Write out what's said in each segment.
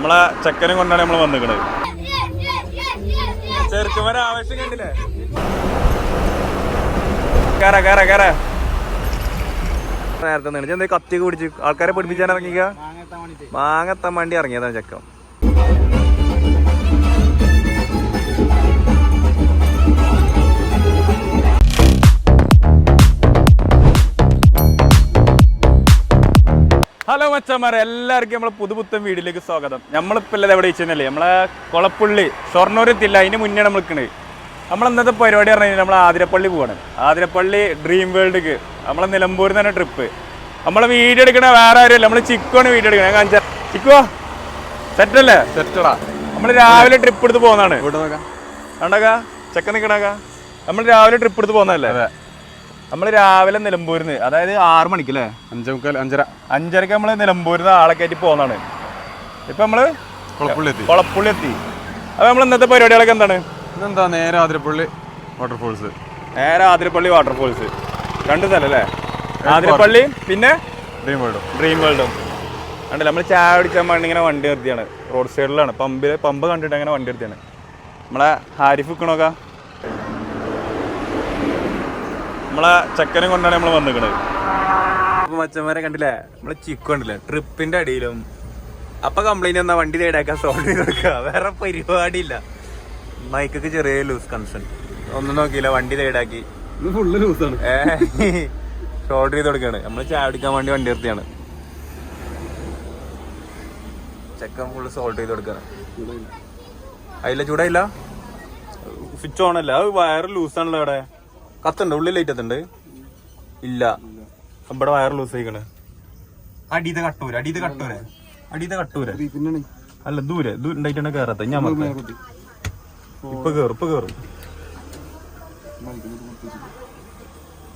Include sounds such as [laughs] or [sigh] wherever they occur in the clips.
നമ്മളെ ചെക്കനെ കൊണ്ടാണ് നമ്മൾ വന്നിക്കണത്. ചെറുക്കന്മാരെ ആവശ്യം കണ്ടില്ലേ? കേറ കേറ കേറ. നേരത്തെ നിന്ന് എന്താ കത്തിയൊക്കെ പിടിച്ച്? ആൾക്കാരെ പിടിപ്പിച്ചാൻ ഇറങ്ങിക്ക? മാങ്ങത്താൻ വേണ്ടി ഇറങ്ങിയതാണ് ചെക്കം ഹലോ മച്ചന്മാരെ എല്ലാവർക്കും നമ്മൾ പുതുപുത്തൻ വീഡിയോയിലേക്ക് സ്വാഗതം. നമ്മളിപ്പോൾ ഉള്ളത് എവിടെ വെച്ചല്ലേ നമ്മളെ കൊളപ്പുള്ളി ഷൊർണൂരെത്തില്ല. അതിന് മുന്നേ നമ്മൾ നിൽക്കണത് നമ്മൾ ഇന്നത്തെ പരിപാടി പറഞ്ഞു കഴിഞ്ഞാൽ നമ്മൾ ആതിരപ്പള്ളി പോവാണ്. ആതിരപ്പള്ളി ഡ്രീം വേൾഡ്ക്ക് നമ്മളെ നിലമ്പൂരിൽ തന്നെ ട്രിപ്പ് നമ്മളെ വീഡിയോ എടുക്കണ വേറെ ആരുമല്ല. നമ്മൾ ചിക്കുവാണ് വീഡിയോ എടുക്കണേ. കാണിച്ച ചിക്കുവോ? സെറ്റല്ലേ സെറ്റടാ നമ്മൾ രാവിലെ ട്രിപ്പ് എടുത്ത് പോകുന്നതാണ്. കണ്ടക്കാ? ചെക്ക നിൽക്കണക്കാ നമ്മൾ രാവിലെ ട്രിപ്പ് എടുത്ത് പോകുന്നതല്ലേ? നമ്മൾ രാവിലെ നിലമ്പൂരിന്ന് അതായത് ആറ് മണിക്ക് അല്ലേ അഞ്ചേ മുക്കാൽ അഞ്ചര. അഞ്ചരക്ക് നമ്മൾ നിലമ്പൂരിന്ന് ആളെ കയറ്റി പോകുന്നതാണ് ഇപ്പൊ നമ്മൾ കുളപ്പുള്ളി എത്തി കുളപ്പുള്ളി എത്തി അപ്പൊ നമ്മൾ ഇന്നത്തെ പരിപാടികളൊക്കെ എന്താണ്? ഇതെന്താ നേരെ ആതിരപ്പള്ളി വാട്ടർഫോൾസ് നേരെ ആതിരപ്പള്ളി വാട്ടർഫോൾസ് രണ്ട് സ്ഥലം അല്ലേ ആതിരപ്പള്ളി പിന്നെ ഡ്രീം വേൾഡും ഡ്രീം വേൾഡും കണ്ടില്ല? നമ്മൾ ചായ കുടിക്കാൻ വേണ്ടി ഇങ്ങനെ വണ്ടി നിർത്തിയാണ്. റോഡ് സൈഡിലാണ് പമ്പിൽ പമ്പ് കണ്ടിട്ട് അങ്ങനെ വണ്ടി നിർത്തിയാണ്. നമ്മളെ ഹാരിഫ് നിൽക്കണോക്ക നമ്മളെ ചെക്കനെ കൊണ്ടാണ് നമ്മൾ വന്നിക്കണത്. അപ്പൊ മച്ചന്മാരെ കണ്ടില്ലേ? നമ്മളെ ചിക്കു കണ്ടില്ലേ? ട്രിപ്പിന്റെ അടിയിലും. അപ്പൊ കംപ്ലൈന്റ് വന്നാ വണ്ടി തേടാക്കാൻ സോൾവ് ചെയ്ത് കൊടുക്കുക വേറെ പരിപാടിയില്ല. മൈക്കൊക്കെ ചെറിയ ലൂസ് കൺസൺ ഒന്നും നോക്കിയില്ല വണ്ടി തേടാക്കി. ഫുള്ള് ലൂസാണ് ഷോർട്ട് ചെയ്ത് കൊടുക്കാണ്. നമ്മൾ ചായ കുടിക്കാൻ വേണ്ടി വണ്ടി നിർത്തിയാണ്. ചെക്കൻ ഫുള്ള് സോൾട്ട് ചെയ്ത് കൊടുക്കാണ്. അതില്ല ചൂടായില്ല? സ്വിച്ച് ഓണല്ല അല്ല. അത് വയർ ലൂസ് ആണല്ലോ അവിടെ കത്തുണ്ട് ഉള്ളിൽ ലൈറ്റ് എത്തുണ്ട് ഇല്ല. ഇവിടെ വയർ ലൂസ് ആയിക്കണ്. അടിയത് കട്ടൂര് അടിയത് കട്ടൂര്. അടിയത് കട്ടൂര്. അല്ല ദൂരെ ദൂരണ്ടായിട്ടാണ് കേറാത്ത ഞാൻ ഇപ്പൊ കേറും ഇപ്പൊ കേറും.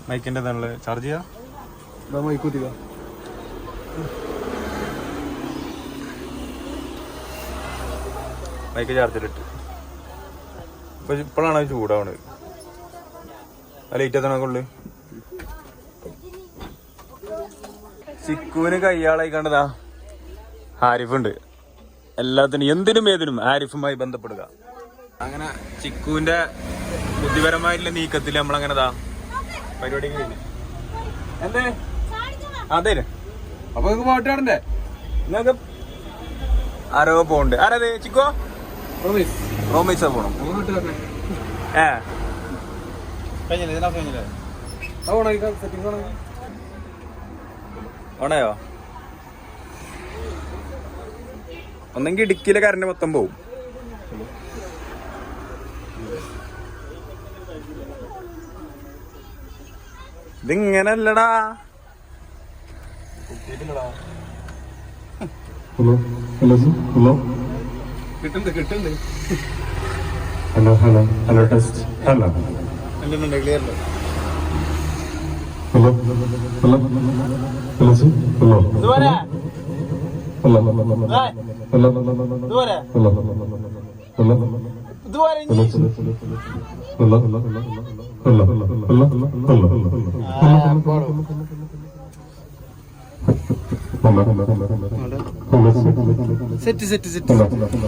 മൈക്കിന്റെ ചാർജ് ചെയ്യാ? മൈക്കൂത്തിക്ക മൈക്ക് ചാർജറിട്ട് ഇപ്പൊ ഇപ്പോഴാണ് ചൂടാവണത്. ലൈറ്റ് എത്തണ കൊള്ളു ചിക്കുവിന് കയ്യാളായി കണ്ടതാ ഹാരിഫുണ്ട്. എല്ലാത്തിനും എന്തിനും ഏതിനും ഹാരിഫുമായി ബന്ധപ്പെടുക. അങ്ങനെ ചിക്കുവിന്റെ ബുദ്ധിപരമായിട്ടുള്ള നീക്കത്തിൽ നമ്മളങ്ങനെതാ പരിപാടി എന്തേ? അതെ. അപ്പൊ നിങ്ങൾക്ക് പാട്ടാടണ്ടേ നിങ്ങൾക്ക് ആരോ പോണ്ട് ആരത്? ചിക്കോ? റോമിസ്. റോമൈസ പോണം. ഏ. കഴിഞ്ഞില്ലേ? ഇതിനകത്ത് കഴിഞ്ഞില്ലേ? ഓണാക്കി സെറ്റിംഗ് ഓണാക്കി ഓണയോ ഒന്നെങ്കിൽ ഇടുക്കിയിലെ കറണ്ട് മൊത്തം പോവും. ഇതിങ്ങനല്ലടാ. ഹലോ ഹലോ ഹലോ കിട്ടുന്നുണ്ട് കിട്ടുന്നുണ്ട്. Hello hello hello test hello hello, clear hello, hello, hello, sir, hello, hello, hello, hello, hello, hello, hello, set set set.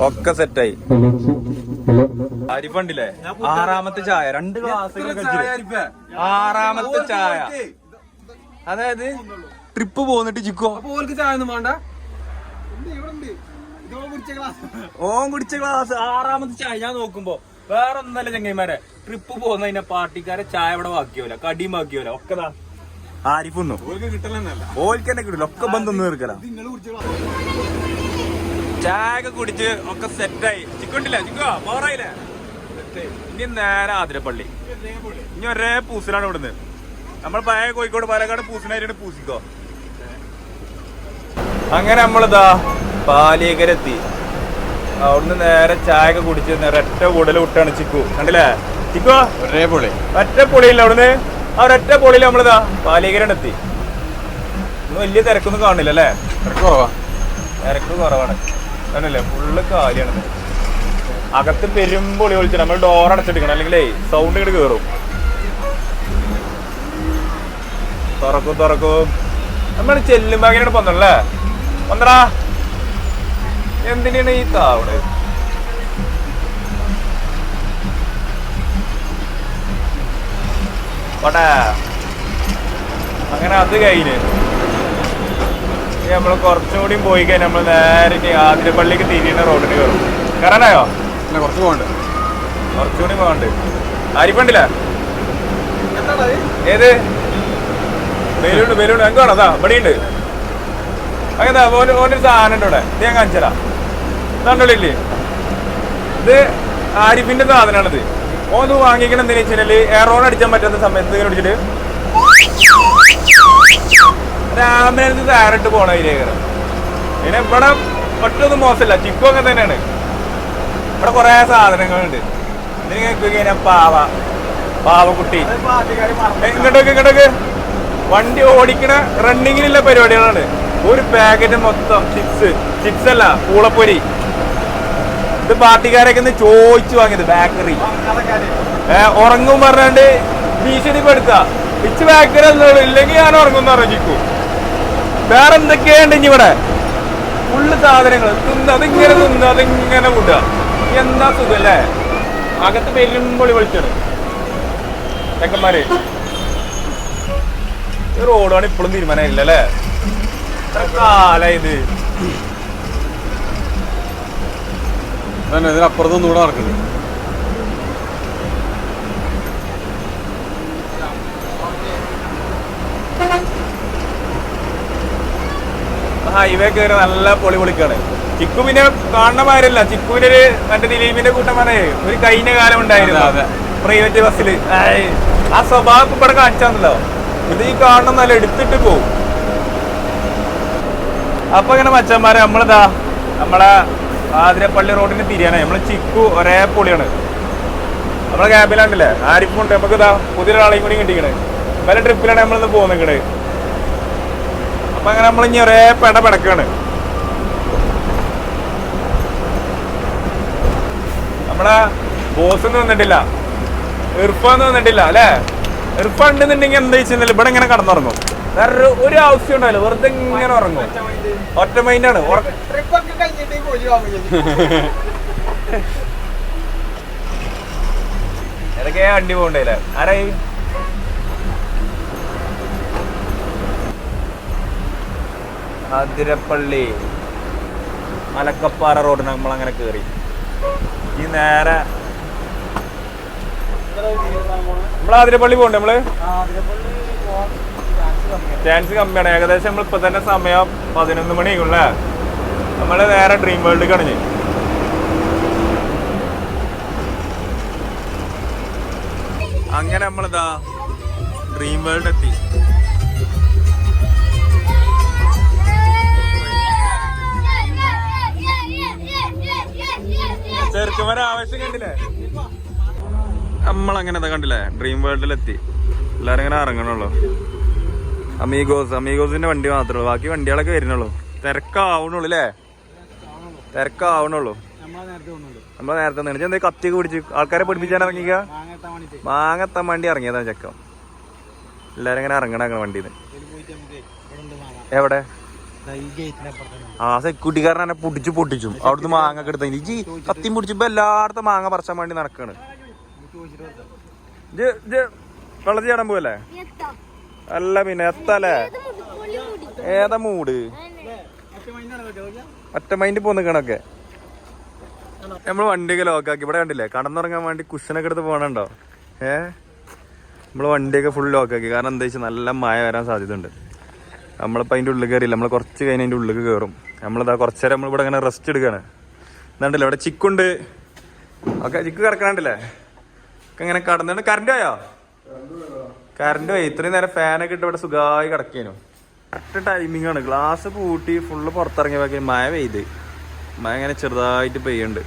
ഒക്കെ സെറ്റായി. അരിപ്പണ്ടില്ലേ? ആറാമത്തെ ചായ. രണ്ട് ഗ്ലാസ് ആറാമത്തെ ചായ. അതായത് ട്രിപ്പ് പോന്നിട്ട് ചിക്കോ ചായ ഒന്നും വേണ്ട. ഓൻ കുടിച്ച ഗ്ലാസ്. ആറാമത്തെ ചായ ഞാൻ നോക്കുമ്പോ വേറെ ഒന്നല്ല ചങ്ങൈമാരെ ട്രിപ്പ് പോകുന്നതിന്റെ പാർട്ടിക്കാരെ ചായ ഇവിടെ ബാക്കിയോല കടിയും ബാക്കിയോല ഒക്കെ ദാ ആരിഫൊന്നും ഓൽക്ക് തന്നെ കിട്ടില്ല ഒക്കെ ബന്ധം തീർക്കല. ചായ ഒക്കെ കുടിച്ച് ഒക്കെ സെറ്റായി. ചിക്കുണ്ടില്ല ചിക്കോ പവറായില്ലേ ഇനി നേരെ ആതിരപ്പള്ളി ഇനി ഒരേ പൂസിലാണ് ഇവിടുന്ന്. നമ്മൾ പഴയ കോഴിക്കോട് പാലക്കാട് പൂസിനായിട്ട് പൂസിക്കോ? അങ്ങനെ നമ്മളിതാ പാലേക്കരെത്തി അവിടുന്ന് നേരെ ചായ ഒക്കെ കുടിച്ച് നേരെ ഒറ്റ കൂടുതൽ വിട്ടാണ് ചിക്കു. കണ്ടില്ലേ? ചിക്കോ? ഒരേ പൊളി ഒറ്റ പൊളിയില്ല അവിടുന്ന്? ആ ഒരൊറ്റ പൊളിയിൽ നമ്മളിതാ പാലിയേക്കരണ്ട് എത്തി ഇന്ന് വലിയ തിരക്കൊന്നും കാണില്ല അല്ലേ? തിരക്ക് കുറവാ. തിരക്ക് കുറവാണ്. കണ്ടില്ലേ? ഫുള്ള് കാലിയാണ്. അകത്ത് പെരുമ്പൊളി ഒളിച്ചു നമ്മൾ ഡോർ അടച്ചെടുക്കണം അല്ലെങ്കിൽ സൗണ്ട് ഇങ്ങോട്ട് കയറും തുറക്കും തുറക്കും. നമ്മൾ ചെല്ലുമ്പോ അങ്ങനെയാണ് പൊന്നല്ലേ പന്ത്രാ എന്തിനാണ് ഈ താവണത്? പോട്ടെ. അങ്ങനെ അത് കഴിഞ്ഞ് നമ്മൾ കുറച്ചും കൂടി പോയി കഴിഞ്ഞാൽ നമ്മൾ നേരെ ആതിരപ്പള്ളിക്ക് തിരിയുന്ന റോഡിന് കയറും കയറാനായോ അല്ല കുറച്ച് പോകണ്ട്. കുറച്ചുകൂടി പോകണ്ട്. ആരിപ്പണ്ടില്ല? ഏത്? Balloon balloon. എനിക്ക് വേണം അതാ ഇവിടെ ഉണ്ട് അങ്ങനെ ഓന് ഓനൊരു സാധനം ഉണ്ട് ഇവിടെ. ഇത് ഞാൻ കാണിച്ചരാ. കണ്ടോളില്ലേ ഇത് ആരിഫിന്റെ സാധനമാണിത്. ഓന് വാങ്ങിക്കണം എന്തിനു വെച്ചാൽ എയറോൺ അടിച്ചാൻ പറ്റാത്ത സമയത്ത് ഇങ്ങനെ പിടിച്ചിട്ട്. രാമനടുത്ത് താരട്ട് പോണ ഇതിലേക്ക് പിന്നെ ഇവിടെ ഒറ്റൊന്നും മോശമില്ല. ചിക്കും അങ്ങനെ തന്നെയാണ്. ഇവിടെ കുറെ സാധനങ്ങളുണ്ട്. ഇതിന് കേൾക്കുക പാവ. പാവക്കുട്ടി. ഇങ്ങോട്ടേക്ക് ഇങ്ങോട്ടേക്ക് വണ്ടി ഓടിക്കണ റണ്ണിങ്ങിലുള്ള പരിപാടികളാണ്. ഒരു പാക്കറ്റ് മൊത്തം ചിപ്സ് ചിപ്സ് അല്ല പൂളപ്പൊരി. ഇത് പാർട്ടിക്കാരൊക്കെ ഇന്ന് ചോദിച്ചു വാങ്ങിയത് ബേക്കറി ഉറങ്ങും പറഞ്ഞാണ്ട് ഭീഷണി പെടുത്ത. ഇച്ച് ബേക്കറി എന്നുള്ളൂ ഇല്ലെങ്കിൽ ഞാൻ ഉറങ്ങും പറഞ്ഞു ചിക്കു വേറെ എന്തൊക്കെയുണ്ട് ഇനി ഇവിടെ? ഫുള്ള് സാധനങ്ങൾ തിന്ന് അതിങ്ങനെ തിന്ന് അതിങ്ങനെ വിടുക. എന്താ സുഖല്ലേ അകത്ത് പെരുമ്പൊളി വിളിച്ചത് ചെക്കന്മാര്. റോഡാണ് ഇപ്പോഴും തീരുമാനമില്ല അല്ലേ? എത്ര കാലാ ഇത്? തന്നെ ഇതിനപ്പുറത്തൊന്നും ഇവിടെ നടക്കുന്നത് ഹൈവേ കയറി നല്ല പൊളി പൊളിക്കാണ് ചിക്കു പിന്നെ കാണുന്ന മാരല്ല ചിക്കുവിന്റെ ഒരു മറ്റേ ദിലീപിന്റെ കൂട്ടമാരെ ഒരു കഴിഞ്ഞ കാലം ഉണ്ടായിരുന്നു. അതെ, പ്രൈവറ്റ് ബസ്സിൽ ആ സ്വഭാവം ഇവിടെ കാണിച്ചാന്നല്ലോ ഇത് ഈ കാണുന്ന നല്ല എടുത്തിട്ട് പോവും. അപ്പൊ ഇങ്ങനെ മച്ചന്മാരെ നമ്മളിതാ നമ്മളെ ആതിരപ്പള്ളി റോഡിന് തിരിയാണ്. നമ്മൾ ചിക്കു ഒരേ പൊളിയാണ്. നമ്മളെ ക്യാബിലാണ്ടല്ലേ ആരിപ്പുണ്ട് നമുക്ക് ഇതാ പുതിയൊരാളെയും കൂടി കിട്ടിക്കണ്. പല ട്രിപ്പിലാണ് നമ്മളിന്ന് പോകുന്നത് അപ്പൊ അങ്ങനെ നമ്മൾ ഇനി ഒരേ പെട പെടക്കാണ്. നമ്മളെ ബോസ് വന്നിട്ടില്ല. ഇർഫാന്ന് വന്നിട്ടില്ല അല്ലേ? ഇർഫ ഉണ്ടെന്നുണ്ടെങ്കിൽ എന്താ വെച്ചാൽ ഇവിടെ ഇങ്ങനെ കടന്നുറങ്ങും. വേറെ ഒരു- ആവശ്യം ഉണ്ടാവില്ല. വെറുതെ ഇങ്ങനെ ഉറങ്ങും. ഒറ്റ മൈൻഡാണ് ഇതൊക്കെ [laughs] വണ്ടി പോകണ്ടല്ലേ ആരായി? ആതിരപ്പള്ളി മലക്കപ്പാറ റോഡ് നമ്മൾ അങ്ങനെ കയറി ഈ നേരെ നമ്മൾ അതിരപ്പള്ളി പോകണ്ടേ നമ്മൾ? ചാൻസ് കമ്മിയാണ്. ഏകദേശം നമ്മൾ ഇപ്പൊ തന്നെ സമയം പതിനൊന്ന് മണിയാകും നമ്മൾ നേരെ ഡ്രീം വേൾഡ് കണിഞ്ഞ് അങ്ങനെ നമ്മളിതാ ഡ്രീം വേൾഡ് എത്തി. ആവശ്യം ആവേശം കണ്ടില്ലേ? നമ്മളങ്ങനെ കണ്ടില്ലേ? ഡ്രീം വേൾഡിലെത്തി എല്ലാരും ഇങ്ങനെ ഇറങ്ങണുള്ളൂ. അമീഗോസ് അമീഗോസിന്റെ വണ്ടി മാത്രമേ ഉള്ളൂ. ബാക്കി വണ്ടികളൊക്കെ വരുന്നുള്ളൂ. തിരക്കാവണുള്ളൂ അല്ലേ തിരക്കാവണുള്ളൂ. നമ്മളെ നേരത്തെ നിന്ന്. എന്താ കത്തിയൊക്കെ പിടിച്ച് ആൾക്കാരെ പിടിപ്പിച്ചാൻ ഇറങ്ങിക്ക? മാങ്ങത്താൻ വണ്ടി ഇറങ്ങിയതാണ് ചെക്കം. എല്ലാരും ഇങ്ങനെ ഇറങ്ങണ അങ്ങനെ എവിടെ? ആ സെക്യൂരിറ്റിക്കാരൻ എന്നെ പൊട്ടിച്ചു. അവിടുന്ന് മാങ്ങ ഒക്കെ എടുത്തു ഇനി കത്തിയും പിടിച്ചപ്പോ എല്ലായിടത്തും മാങ്ങ പറിച്ചാൻ വേണ്ടി നടക്കാണ്. വെള്ളത്തിൽ ചാടാൻ പോവല്ലേ? അല്ല പിന്നെ എത്തല്ലേ? ഏതാ മൂട്? ഒറ്റ മൈൻഡ് പോന്ന് നിക്കണൊക്കെ നമ്മൾ വണ്ടിയൊക്കെ ലോക്കാക്കി. ഇവിടെ കണ്ടില്ലേ? കടന്നുറങ്ങാൻ വേണ്ടി കുഷനൊക്കെ എടുത്ത് പോകണുണ്ടോ ഏ? നമ്മൾ വണ്ടിയൊക്കെ ഫുൾ ലോക്കാക്കി. കാരണം എന്താ വെച്ചാൽ നല്ല മായ വരാൻ സാധ്യതയുണ്ട്. നമ്മളിപ്പോൾ അതിന്റെ ഉള്ളിൽ കയറിയില്ല. നമ്മൾ കുറച്ച് കഴിഞ്ഞ് അതിന്റെ ഉള്ളിൽ കയറും. നമ്മളിതാ കുറച്ച് നേരം നമ്മളിവിടെ ഇങ്ങനെ റെസ്റ്റ് എടുക്കുകയാണ് എന്താണ്ടല്ലോ ഇവിടെ ചിക്കുണ്ട്. ഓക്കെ ചിക്ക് കിടക്കണണ്ടല്ലേ? ഇങ്ങനെ കടന്നുണ്ട് കറണ്ട് പോയോ കറണ്ട് പോയി. ഇത്രയും നേരം ഫാനൊക്കെ ഇട്ട് ഇവിടെ സുഖമായി കിടക്കേനു. കറക്റ്റ് ടൈമിംഗ് ആണ്. ഗ്ലാസ് പൂട്ടി ഫുള്ള് പുറത്തിറങ്ങിയപ്പോഴേക്കും മഴ പെയ്ത്. മഴ ഇങ്ങനെ ചെറുതായിട്ട് പെയ്യുണ്ട്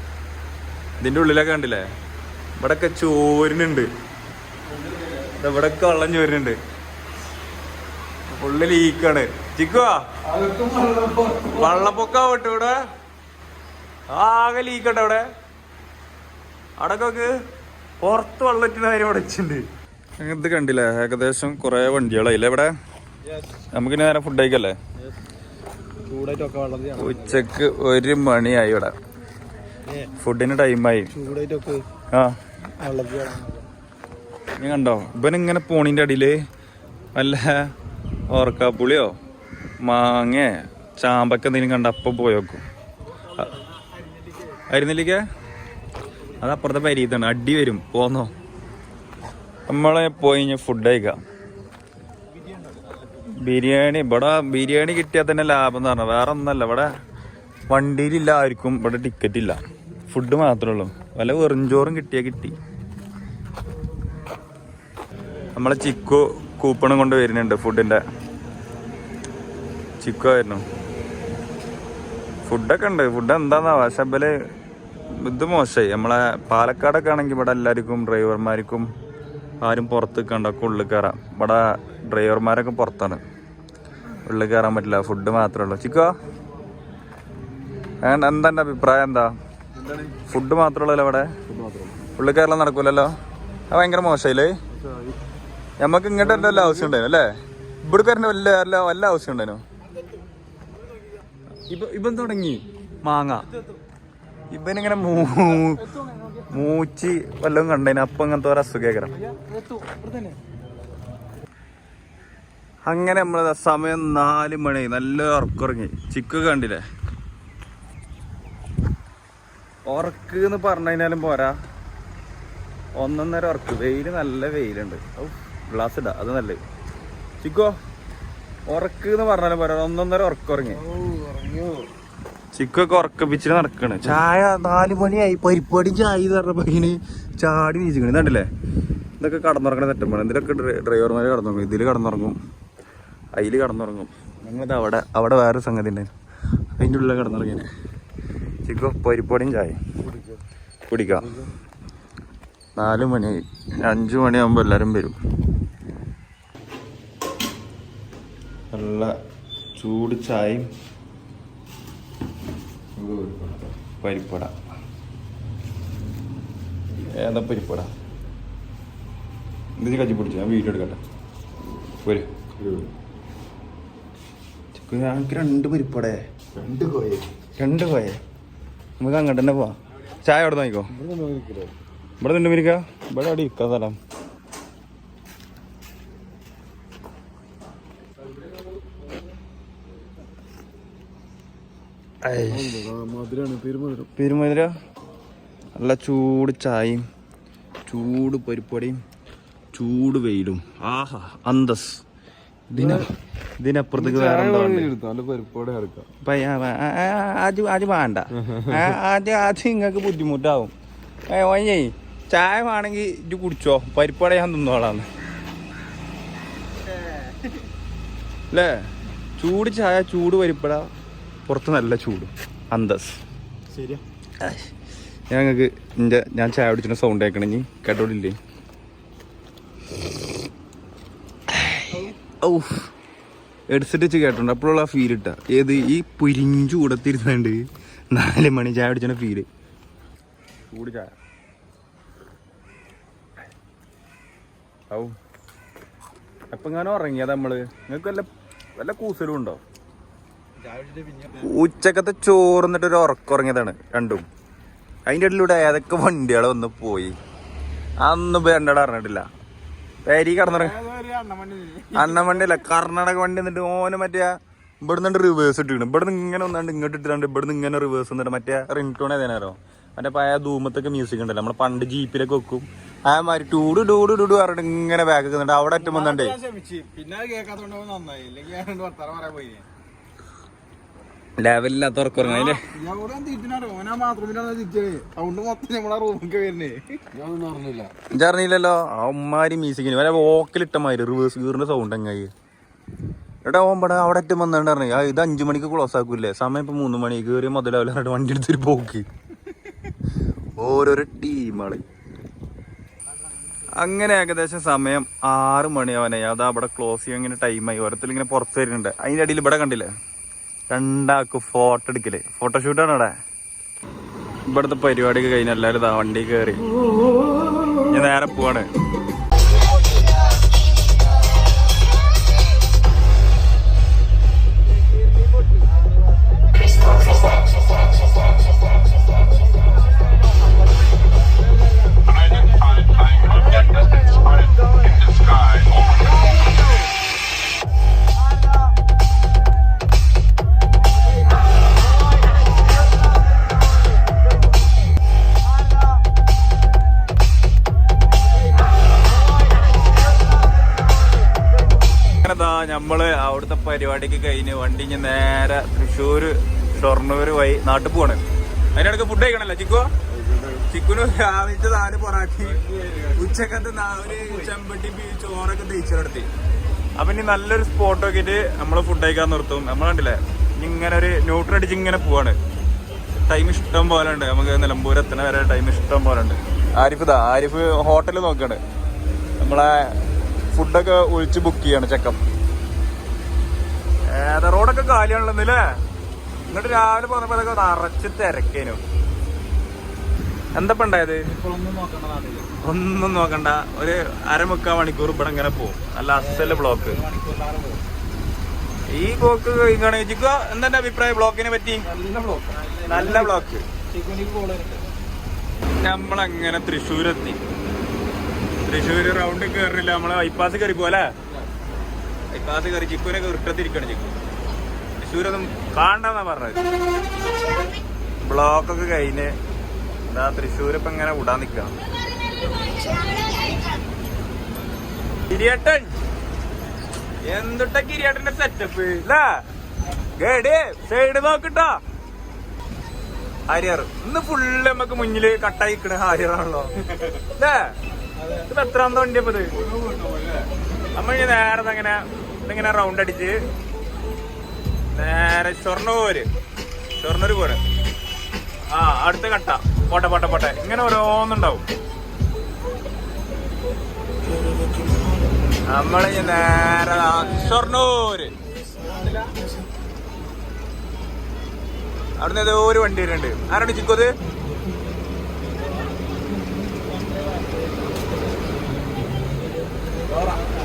ഇതിന്റെ ഉള്ളിലൊക്കെ കണ്ടില്ലേ? ഇവിടെ ഒക്കെ ചോരുന്നുണ്ട്. ഇവിടെ ഒക്കെ വെള്ളം ചോരുന്നുണ്ട്. ഫുള്ള് ലീക്കാണ് ചിക്കുവാ വെള്ളപ്പൊക്കാവട്ടെ ഇവിടെ. ആകെ ലീക്കട്ടെ ഇവിടെ. അടക്കൊക്കെ പുറത്ത് വെള്ളത്തിന് കാര്യം അടച്ചിട്ടുണ്ട് ഇത് കണ്ടില്ലേ? ഏകദേശം കുറെ വണ്ടികളായില്ലേ ഇവിടെ? നമുക്ക് നേരെ ഫുഡ് കഴിക്കല്ലേ? ഉച്ചയ്ക്ക് ഒരു മണിയായി ഇവിടെ. ഫുഡിന് ടൈമായി ആ. നീ കണ്ടോ? ഇവൻ ഇങ്ങനെ പോണിന്റെ അടിയിൽ വല്ല ഓർക്കാപ്പുളിയോ മാങ്ങ ചാമ്പക്ക എന്തെങ്കിലും കണ്ട അപ്പം പോയോക്കും അരുന്നില്ലിക്ക അത് അപ്പുറത്തെ പരീതാണ് അടി വരും. പോന്നോ? നമ്മളെ പോയി ഫുഡ് കഴിക്കാം. ബിരിയാണി ഇവിടെ ബിരിയാണി കിട്ടിയാൽ തന്നെ ലാഭം എന്ന് പറഞ്ഞാൽ വേറെ ഒന്നല്ല. ഇവിടെ വണ്ടിയിലില്ല ആർക്കും ഇവിടെ ടിക്കറ്റ് ഇല്ല. ഫുഡ് മാത്രമേ ഉള്ളൂ. വല്ല വെറുംചോറും കിട്ടിയാൽ കിട്ടി. നമ്മളെ ചിക്കു കൂപ്പണും കൊണ്ട് വരുന്നുണ്ട് ഫുഡിന്റെ ചിക്കു ആയിരുന്നു. ഫുഡൊക്കെ ഉണ്ട്. ഫുഡ് എന്താന്നാ ശബൽ ഇത് മോശമായി നമ്മളെ പാലക്കാടൊക്കെ ആണെങ്കിൽ ഇവിടെ എല്ലാവർക്കും ഡ്രൈവർമാർക്കും ആരും പുറത്ത് കണ്ടൊക്കെ ഉള്ളിൽ കയറാം. ഇവിടെ ഡ്രൈവർമാരൊക്കെ പുറത്താണ്. ഉള്ളിൽ കയറാൻ പറ്റില്ല. ഫുഡ് മാത്രമേ ഉള്ളൂ. ചിക്കോ? ഏ, എന്താ എന്റെ അഭിപ്രായം? എന്താ? ഫുഡ് മാത്രമേ ഉള്ളല്ലോ ഇവിടെ? ഉള്ളിൽ കയറലാം നടക്കൂലല്ലോ? അത് ഭയങ്കര മോശമല്ലേ നമുക്ക് ഇങ്ങോട്ട് വല്ല ആവശ്യം ഉണ്ടായിരുന്നു അല്ലേ? ഇവിടെ വരേണ്ട വല്ല വല്ല വല്ല ആവശ്യം ഉണ്ടായിരുന്നു ഇപ്പം തുടങ്ങി? മാങ്ങ. ഇവനിങ്ങനെ മൂ മൂച്ചി വല്ലതും കണ്ടതിന് അപ്പൊ അങ്ങനത്തെ ഒരു അസുഖേക്കരം അങ്ങനെ നമ്മളെ സമയം നാല് മണി നല്ല ഉറക്കുറങ്ങി. ചിക്ക് കണ്ടില്ലേ? ഉറക്ക് എന്ന് പറഞ്ഞു കഴിഞ്ഞാലും പോരാ. ഒന്നൊന്നര ഉറക്ക്. വെയിൽ നല്ല വെയിലുണ്ട്. ഗ്ലാസ് ഇടാ അത് നല്ലത്. ചിക്കോ ഉറക്ക് എന്ന് പറഞ്ഞാലും പോരാ. ഒന്നൊന്നര ഉറക്കുറങ്ങി. ചിക്കൊക്കെ ഉറക്കപ്പിച്ചിട്ട് നടക്കണ്. ചായ നാല് മണിയായി. പരിപ്പാടി ചായ എന്ന് ചാടി വീശിക്കണ് ഇതണ്ടല്ലേ ഇതൊക്കെ കടന്നുറങ്ങണ തെറ്റമാണ് ഇതിലൊക്കെ ഡ്രൈവർമാർ കടന്നുറങ്ങും. ഇതിൽ കടന്നുറങ്ങും. അതിൽ കടന്നുറങ്ങും. ഞങ്ങളിത് അവിടെ അവിടെ വേറെ സംഗതി ഉണ്ടായിരുന്നു അതിന്റെ ഉള്ളിൽ കടന്നുറങ്ങിനെ ചിക്കോ പരിപ്പാടിയും ചായ കുടിക്കാം. നാല് മണി അഞ്ചു മണിയാകുമ്പോൾ എല്ലാവരും വരും. നല്ല ചൂട് ചായയും പരിപ്പട ഏതാ പരിപ്പട ഇതിന് കച്ചി പിടിച്ചു? ഞാൻ വീട്ടിൽ എടുക്കട്ടെ. ചിക്കു, ഞങ്ങൾക്ക് രണ്ട് പരിപ്പടേ രണ്ട് കോയ. രണ്ട് കോയ. നമുക്ക് അങ്ങോട്ട് തന്നെ പോവാം. ചായ അവിടെ നോക്കിക്കോ ഇവിടെ നിന്ന് മിരിക്ക ഇവിടെ അവിടെ ഇരിക്കാം സ്ഥലം? പെരുമധുരം പെരുമതിര നല്ല ചൂട് ചായയും ചൂട് പരിപ്പടിയും ചൂട് വെയിലും. ആഹാ അന്തസ്. ഇതിന ഇതിനപ്പുറത്തേക്ക് വേറെ വേണ്ട. ആദ്യം ആദ്യം നിങ്ങൾക്ക് ബുദ്ധിമുട്ടാവും. ഓഞ്ഞേ ചായ വേണമെങ്കിൽ ഇത് കുടിച്ചോ. പരിപ്പട ഞാൻ തിന്നോളാന്ന്. അല്ലേ ചൂട് ചായ ചൂട് പരിപ്പട പുറത്ത് നല്ല ചൂടും. അന്തസ്. ശരിയാ. ഞങ്ങൾക്ക് എന്റെ ഞാൻ ചായ കുടിച്ചിട്ട് സൗണ്ട് കേൾക്കണമെങ്കിൽ കേട്ടോടില്ലേ? ഔ. ഹെഡ്സെറ്റ് വെച്ച് കേട്ടോണ്ട് അപ്പോഴുള്ള ആ ഫീൽ ഇട്ട. ഏത് ഈ പുരിഞ്ചു കൂടത്തിരുന്നുണ്ട് നാല് മണി ചായ കുടിച്ച ഫീൽ ചൂട് ചായ. ഔ. എപ്പം ഇങ്ങനെ ഉറങ്ങിയതാ നമ്മൾ. നിങ്ങൾക്ക് വല്ല വല്ല കൂസലും ഉണ്ടോ? ഉച്ചക്കത്തെ ചോർന്നിട്ട് ഒരു ഉറക്കുറങ്ങിയതാണ് രണ്ടും. അതിന്റെ ഇടയിലൂടെ ഏതൊക്കെ വണ്ടികൾ വന്ന് പോയി? അന്ന് വേണ്ടട അറിഞ്ഞിട്ടില്ല. പേരി കടന്നിറങ്ങി അണ്ണൻ വണ്ടിയല്ല കർണാടക വണ്ടി എന്നിട്ട് ഓന് മറ്റേ ഇവിടെ നിന്ന് റിവേഴ്സ് ഇട്ടിരുന്നു ഇവിടെ നിന്ന് ഇങ്ങനെ ഒന്നാണ്ട് ഇങ്ങോട്ട് ഇട്ടിട്ടുണ്ട്. ഇവിടെ നിന്ന് ഇങ്ങനെ റിവേഴ്സ് എന്നിട്ട് മറ്റേ റിംഗ്ടോൺ ഏതാണോ മറ്റേ പഴയ ധൂമത്തൊക്കെ മ്യൂസിക് ഉണ്ടല്ലോ. നമ്മൾ പണ്ട് ജീപ്പിലൊക്കെ വെക്കും. ആ മാതിരി ടൂട് ഡൂട് ടൂട് പറഞ്ഞിട്ട് ഇങ്ങനെ ബാഗ് നിന്നിട്ട് അവിടെ അറ്റം വന്നിട്ടേ പിന്നെ അത് കേൾക്കാത്തോണ്ട് നന്നായി ഇല്ലെങ്കിൽ ഞാൻ വർത്താനം പറയാൻ പോയി ലെവലില്ലാത്ത ഉറക്കുറങ്ങ അതിന്റെ ആ ഉമ്മാരി മ്യൂസിക്കിന് വല്ല വോക്കിലിട്ട മാതിരി റിവേഴ്സ് ഗീറിന്റെ സൗണ്ട് എങ്ങായി? എടാ ഓമ്പട അവിടെ അറ്റം വന്നിട്ട് പറഞ്ഞു? ഇത് അഞ്ചു മണിക്ക് ക്ലോസ് ആക്കൂലേ സമയം ഇപ്പൊ മൂന്ന് മണി. കയറി മുതലാവില്ല വണ്ടി എടുത്തൊരു പോക്ക്. ഓരോരോ ടീമുകൾ അങ്ങനെ ഏകദേശം സമയം ആറ് മണിയാവാനായി. അതാ അവിടെ ക്ലോസ് ചെയ്യാൻ ഇങ്ങനെ ടൈമായി ഓരോരുത്തർ ഇങ്ങനെ പുറത്ത് വരുന്നുണ്ട്. അതിന്റെ അടിയിൽ ഇവിടെ കണ്ടില്ലേ? രണ്ടാക്ക് ഫോട്ടോ എടുക്കൽ. ഫോട്ടോഷൂട്ടാണ് അവിടെ ഇവിടുത്തെ പരിപാടിയൊക്കെ കഴിഞ്ഞ എല്ലാവരും വണ്ടി കയറി. ഞാൻ നേരെ പോവാണ്. പരിപാടിക്ക് കഴിഞ്ഞ് വണ്ടി ഇനി നേരെ തൃശ്ശൂർ ഷൊർണൂർ വഴി നാട്ടിൽ പോവാണ്. അതിനിടയ്ക്ക് ഫുഡ് കഴിക്കണല്ലോ? ചിക്കോ? ചിക്കുന് രാവിലത്തെ നാല് പൊറാട്ടി ഉച്ചക്കത്തെ നാല് ചെമ്പട്ടി ചോറൊക്കെ തേച്ചിടത്തി അപ്പൊ ഇനി നല്ലൊരു സ്പോട്ട് നോക്കിയിട്ട് നമ്മൾ ഫുഡ് കഴിക്കാൻ നിർത്തും. നമ്മൾ കണ്ടില്ലേ? ഇങ്ങനെ ഒരു ന്യൂട്രൽ അടിച്ച് ഇങ്ങനെ പോവാണ്. ടൈം ഇഷ്ടം പോലെ ഉണ്ട്. നമുക്ക് നിലമ്പൂർ എത്തണ വരെ ടൈം ഇഷ്ടം പോലെ ഉണ്ട്. ആരിഫ് ഇതാ. ആരിഫ് ഹോട്ടൽ നോക്കാണ് നമ്മളെ ഫുഡൊക്കെ ഒഴിച്ച് ബുക്ക് ചെയ്യാണ് ചെക്കം ഏതാ റോഡൊക്കെ കാലിയാണല്ലേ ഇങ്ങോട്ട് രാവിലെ പോന്നപ്പോ അതൊക്കെ നിറച്ച് തിരക്കേനു. എന്തപ്പ ഉണ്ടായത്? ഒന്നും നോക്കണ്ട. ഒരു അരമുക്കാൽ മണിക്കൂർ ഇവിടെ ഇങ്ങനെ പോകും നല്ല അസൽ ബ്ലോക്ക് ഈ ബ്ലോക്ക് ചിക്കോ എന്താ അഭിപ്രായം ബ്ലോക്കിനെ പറ്റി? നല്ല ബ്ലോക്ക് നമ്മളങ്ങനെ തൃശ്ശൂരെത്തി? തൃശ്ശൂര് റൗണ്ട് കയറില്ല നമ്മളെ ബൈപ്പാസ് കയറി പോലെ ബൈപ്പാസ് കയറി ചിക്കുനൊക്കെ വൃട്ടത്തിരിക്കണം ചിക്കു തൃശ്ശൂരൊന്നും കാണണ്ടെന്നാ പറഞ്ഞത്. ബ്ലോക്കൊക്കെ കഴിഞ്ഞ് എന്താ തൃശ്ശൂർ ഇപ്പൊ ഇങ്ങനെ വിടാൻ നിൽക്കണം കിരിയേട്ടൻ. എന്തുട്ട കിരിയേട്ടന്റെ സെറ്റപ്പ് സൈഡ് നോക്കിട്ടോ. ഹരിയർ ഇന്ന് ഫുള്ള് നമുക്ക് മുന്നിൽ കട്ടായി നിക്കണ ഹരിയറാണല്ലോ അല്ലേ ഇത് എത്രാമത്തെ വണ്ടിയപ്പോ ഇനി നേരെ അങ്ങനെ ഇങ്ങനെ റൗണ്ട് അടിച്ച് നേരെ ഷൊർണൂര്. ഷൊർണൂര് പോരെ. ആ അടുത്ത കട്ട പോട്ടെ പോട്ടെ പോട്ടെ. ഇങ്ങനെ ഓരോന്നുണ്ടാവും. നമ്മളി നേരെ ഷൊർണൂര്. അവിടുന്ന് ഏതോ ഒരു വണ്ടി വരുന്നുണ്ട്. ആരാണ് ചിക്കോത്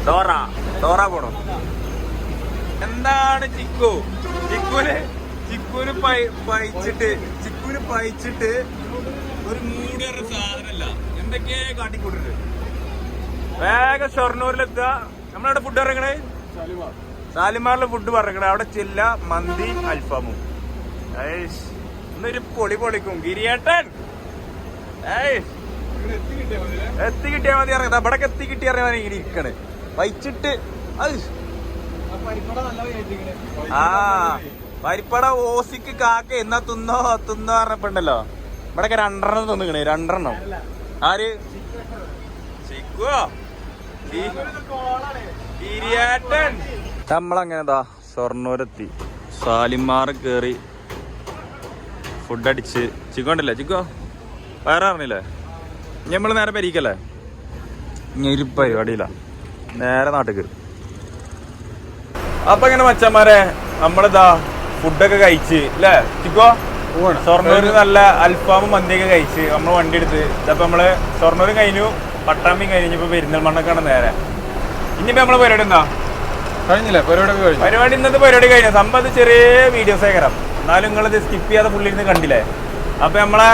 ഡോറ ഡോറ പോണോ? എന്താണ് ചിക്കു? ചിക്കുന് ചിക്കുന് പയച്ചിട്ട് ചിക്കുന് പയച്ചിട്ട് ഒരു മൂടിയ സാധനല്ല. എന്തൊക്കെയാ കാട്ടിക്കൂട്ടിട്ട് വേഗം ഷൊർണൂരിലെത്തുക. നമ്മളവിടെ ഫുഡ് ഇറങ്ങണേ? സാലിമാറിലെ ഫുഡ് പറഞ്ഞേ അവിടെ ചില്ല മന്തി അൽഫാമും. ഒന്നൊരു ഇന്നൊരു പൊളി പൊളിക്കും. ഗിരിയേട്ടൻ! ഏയ് എത്തി കിട്ടിയാ മതി ഇറങ്ങാം ഇവിടെ എത്തി കിട്ടിയ ഇറങ്ങാൻ ഇങ്ങനെ ഇരിക്കണ്. വൈച്ചിട്ട് ആ പരിപ്പട ഓസിക്ക് കാക്ക എന്നാ തിന്നോ തിന്നോ പറഞ്ഞപ്പോണ്ടല്ലോ. ഇവിടൊക്കെ രണ്ടെണ്ണം തിന്നിക്കണേ രണ്ടെണ്ണം. ആര്? ചിക്കുവോ? നമ്മളങ്ങനെതാ ഷൊർണൂരെത്തി സാലിമാർ കേറി ഫുഡ് അടിച്ച് ചിക്കൻ ഉണ്ടല്ലേ ചിക്കോ വേറെ അറിഞ്ഞില്ലേ ഇനി നമ്മൾ നേരെ പരിക്കല്ലേ? ഇനി ഒരു പരിപാടിയില്ല. നേരെ നാട്ടിൽ അപ്പൊ ഇങ്ങനെ മച്ചന്മാരെ നമ്മളിതാ ഫുഡൊക്കെ കഴിച്ച് അല്ലേ ചിക്കോ? ഷൊർണൂര് നല്ല അൽഫാമും മന്തിയൊക്കെ കഴിച്ച് നമ്മൾ വണ്ടി എടുത്ത് ഇതപ്പോ നമ്മൾ ഷൊർണൂരും കഴിഞ്ഞു പട്ടാമ്പിയും കഴിഞ്ഞു ഇപ്പൊ പെരിന്തൽമണ്ണക്കാണ് നേരെ. ഇനിയിപ്പോ നമ്മളെ പരിപാടി എന്താ? കഴിഞ്ഞില്ലേ? പരിപാടി കഴിഞ്ഞു. പരിപാടി ഇന്നത്തെ പരിപാടി കഴിഞ്ഞു. ഇത് ചെറിയ വീഡിയോ ശേഖരം. എന്നാലും നിങ്ങളിത് സ്കിപ്പ് ചെയ്യാതെ പുള്ളി ഇരുന്ന് കണ്ടില്ലേ? അപ്പൊ നമ്മളെ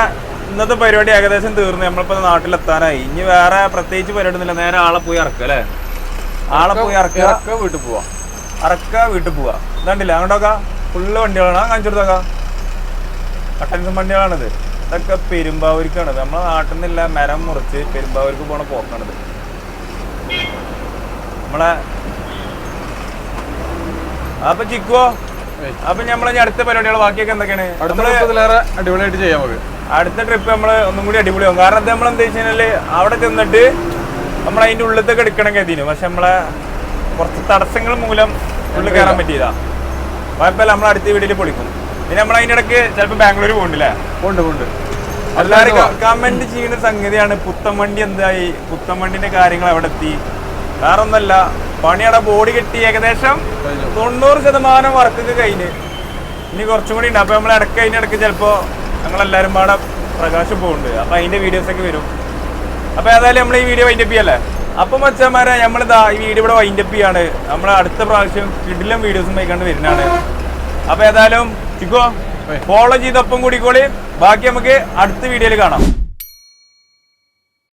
ഇന്നത്തെ പരിപാടി ഏകദേശം തീർന്നു. നമ്മളിപ്പോ നാട്ടിലെത്താനായി. ഇനി വേറെ പ്രത്യേകിച്ച് പരിപാടി ഒന്നുമില്ല. നേരെ ആളെ പോയി ഇറക്കുക അല്ലേ ആളെ പോയി ഇറക്കുക. ഇറക്ക വീട്ടിൽ പോവാ. ഇറക്കുക വീട്ടിൽ പോവാ. ഇതാണ്ടില്ല? അങ്ങോട്ടൊക്കെ ഫുള്ള് വണ്ടികളാണ് കാണിച്ചു കൊടുത്തോക്കാം കട്ടൻസും വണ്ടികളാണിത്. ഇതൊക്കെ പെരുമ്പാവൂരിക്കാണ് നമ്മളെ നാട്ടിൽ നിന്നില്ല മരം മുറിച്ച് പെരുമ്പാവൂർക്ക് പോണ പോക്കാണിത് നമ്മളെ അപ്പൊ ചിക്കുവോ അപ്പൊ നമ്മളെ അടുത്ത പരിപാടികൾ ബാക്കിയൊക്കെ എന്തൊക്കെയാണ്? അടിപൊളിയായിട്ട് ചെയ്യാം നമുക്ക്. അടുത്ത ട്രിപ്പ് നമ്മൾ ഒന്നും കൂടി അടിപൊളിയാവും. കാരണം നമ്മൾ എന്താ വെച്ച് കഴിഞ്ഞാൽ അവിടെ ചെന്നിട്ട് നമ്മൾ അതിന്റെ ഉള്ളിലത്തേക്ക് എടുക്കണം കരുതിനു പക്ഷെ നമ്മളെ കുറച്ച് തടസ്സങ്ങൾ മൂലം ഉള്ളിൽ കയറാൻ പറ്റിയതാ. കുഴപ്പമില്ല നമ്മൾ അടുത്ത വീട്ടിൽ പൊളിക്കും. പിന്നെ നമ്മൾ അതിന്റെ ഇടയ്ക്ക് ചിലപ്പോൾ ബാംഗ്ലൂർ പോകണ്ടില്ലേ? ഉണ്ട് ഉണ്ട് എല്ലാവരും കമന്റ് ചെയ്യുന്ന സംഗതിയാണ് പുത്തൻ വണ്ടി എന്തായി? പുത്തൻ വണ്ടിന്റെ കാര്യങ്ങൾ എവിടെ എത്തി. വേറെ ഒന്നല്ല പണിയുടെ ബോഡി കെട്ടി ഏകദേശം. തൊണ്ണൂറ് ശതമാനം വർക്കൊക്കെ കഴിഞ്ഞ്. ഇനി കുറച്ചും കൂടി ഉണ്ട്. അപ്പൊ നമ്മൾ ഇടയ്ക്ക് അതിന്റെ ഇടയ്ക്ക് ചിലപ്പോ ഞങ്ങളെല്ലാരും പാടെ പ്രകാശം പോകുന്നുണ്ട്. അപ്പൊ അതിന്റെ വീഡിയോസ് ഒക്കെ വരും. അപ്പൊ ഏതായാലും നമ്മൾ ഈ വീഡിയോ വൈൻഡപ്പ് ചെയ്യല്ലേ? അപ്പൊ മച്ചന്മാരെ നമ്മളിതാ ഈ വീഡിയോ ഇവിടെ വൈൻഡപ്പ് ചെയ്യാണ്. നമ്മൾ അടുത്ത പ്രാവശ്യം കിഡിലും വീഡിയോസും വൈകാണ്ട് വരുന്നതാണ്. അപ്പൊ ഏതായാലും ചിക്കോ ഫോളോ ചെയ്തൊപ്പം കൂടിക്കോളി ബാക്കി നമുക്ക് അടുത്ത വീഡിയോയിൽ കാണാം.